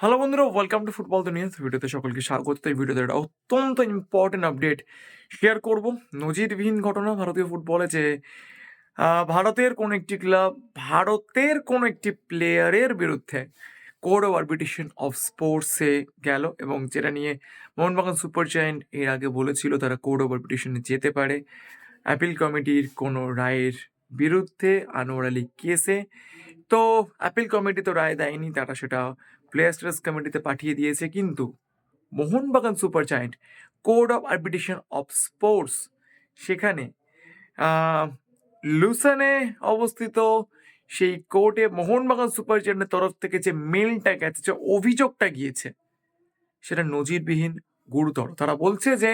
Hello বন্ধুরা welcome to football দুনিয়া ভিডিওতে সকলকে স্বাগত। এই ভিডিওতে একটা অত্যন্ত ইম্পর্টেন্ট আপডেট শেয়ার করব। নজিরবিহীন ঘটনা ভারতীয় ফুটবলে যে ভারতের কোন একটি ক্লাব ভারতের কোন একটি প্লেয়ারের বিরুদ্ধে কোড অফ আরবিটেশন অফ স্পোর্টসে গেল এবং যেটা নিয়ে মোহনবাগান সুপার জায়েন্ট এর আগে বলেছিল, তারা কোড অফ আরবিটেশনে যেতে পারে। অ্যাপিল কমিটির কোনো রায়ের বিরুদ্ধে আনোয়ার আলী কেসে তো অ্যাপিল কমিটি তো রায় দেয়নি, তারা সেটা স্টেটাস কমিটিতে পাঠিয়ে দিয়েছে, কিন্তু Mohun Bagan super giant code of arbitration of sports সেখানে লুসানে অবস্থিত সেই কোর্টে মোহনবাগান সুপার জায়েন্টের তরফ থেকে যে মেলটা গেছে, যে অভিযোগটা গিয়েছে, সেটা নজিরবিহীন, গুরুতর। তারা বলছে যে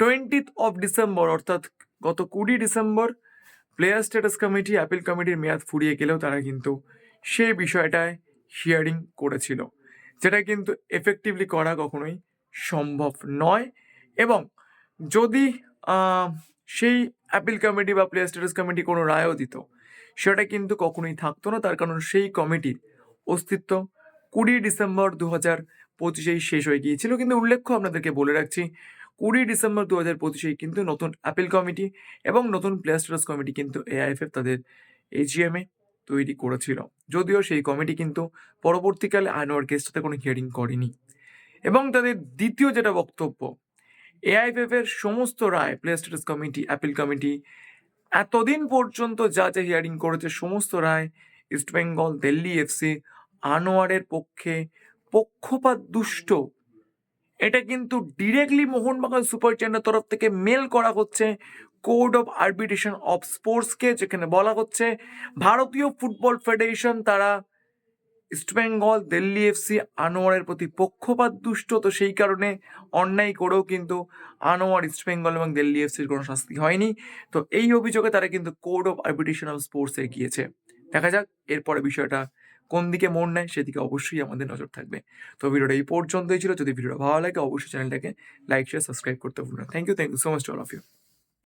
টোয়েন্টিথ অফ ডিসেম্বর অর্থাৎ গত কুড়ি December player status committee appeal কমিটির মেয়াদ ফুরিয়ে গেলেও তারা কিন্তু সেই বিষয়টায় হিয়ারিং করেছিল, যেটা কিন্তু এফেক্টিভলি করা কখনোই সম্ভব নয়। এবং যদি সেই অ্যাপিল কমিটি বা প্লেয়ার স্ট্যাটাস কমিটি কোনো রায়ও দিত, সেটা কিন্তু কখনোই থাকতো না। তার কারণ সেই কমিটির অস্তিত্ব কুড়ি ডিসেম্বর দু হাজার পঁচিশেই শেষ হয়ে গিয়েছিল। কিন্তু উল্লেখ্য আপনাদেরকে বলে রাখছি কুড়ি ডিসেম্বর দু হাজার পঁচিশে কিন্তু নতুন অ্যাপিল কমিটি এবং নতুন প্লেয়ার স্ট্যাটাস কমিটি কিন্তু এআইএফএফ তাদের এজিএমে তৈরি করেছিল। যদিও সেই কমিটি কিন্তু পরবর্তীকালে আনোয়ার কেসটাতে কোনো হিয়ারিং করেনি। এবং তাদের দ্বিতীয় যেটা বক্তব্য এআইএফএফ এর সমস্ত রায় player status committee appeal committee এতদিন পর্যন্ত যা যা হিয়ারিং করেছে সমস্ত রায় ইস্টবেঙ্গল দিল্লি এফসি আনোয়ারের পক্ষে পক্ষপাত দুষ্ট এটা কিন্তু ডিরেক্টলি মোহনবাগান সুপার চেন্নার তরফ থেকে মেল করা হচ্ছে কোড অফ আরবিটেশন অফ স্পোর্টসকে যেখানে বলা হচ্ছে, ভারতীয় ফুটবল ফেডারেশন তারা ইস্টবেঙ্গল দিল্লি এফসি আনোয়ারের প্রতি পক্ষপাত দুষ্ট, তো সেই কারণে অন্যায় করেও কিন্তু আনোয়ার ইস্টবেঙ্গল এবং দিল্লি এফসির কোনো শাস্তি হয়নি। তো এই অভিযোগে তারা কিন্তু কোড অফ আরবিটেশন অফ স্পোর্টসে গিয়েছে। দেখা যাক, এরপরে বিষয়টা কোন দিকে মন নেয় সেদিকে অবশ্যই আমাদের নজর থাকবে। তো ভিডিওটা এই পর্যন্তই ছিল। যদি ভিডিওটা ভালো লাগে, অবশ্যই চ্যানেলটাকে লাইক শেয়ার সাবস্ক্রাইব করতে ভুলবেন thank you thank you so much all of you